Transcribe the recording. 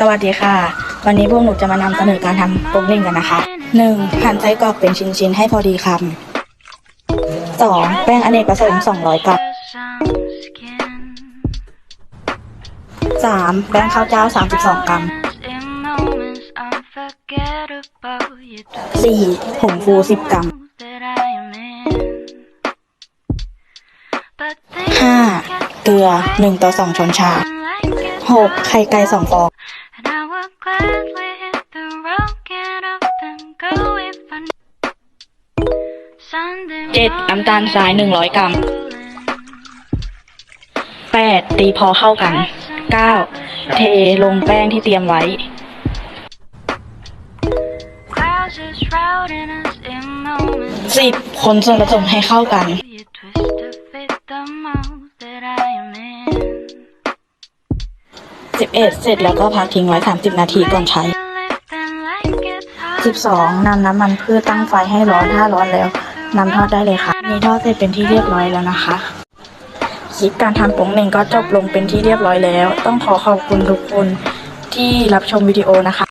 สวัสดีค่ะ วันนี้พวกหนูจะมานำเสนอการทำโป่งเล่งกันนะคะ 1. หั่นไส้กรอกเป็นชิ้นๆ ให้พอดีคำ 2. แป้งอเนกประสงค์200 กรัม 3. แป้งข้าวเจ้า 32 กรัม 4. ผงฟู 10 กรัม 5. เกลือ 1 ต่อ 2 ช้อนชา 6. ไข่ไก่ 2 ฟอง 7. น้ำตาลทราย100กรัม 8. ตีพอเข้ากัน 9. เทลงแป้งที่เตรียมไว้ 10. คนส่วนผสมให้เข้ากัน 11. เสร็จแล้วก็พักทิ้งไว้ 30 นาทีก่อนใช้ 12. นำน้ำมันพืชตั้งไฟให้ร้อนถ้าร้อนแล้วนำทอดได้เลยค่ะ นี่ทอดเสร็จเป็นที่เรียบร้อยแล้วนะคะคลิปการทำปงเหน่งก็จบลงเป็นที่เรียบร้อยแล้ว ต้องขอขอบคุณทุกคนที่รับชมวิดีโอนะคะ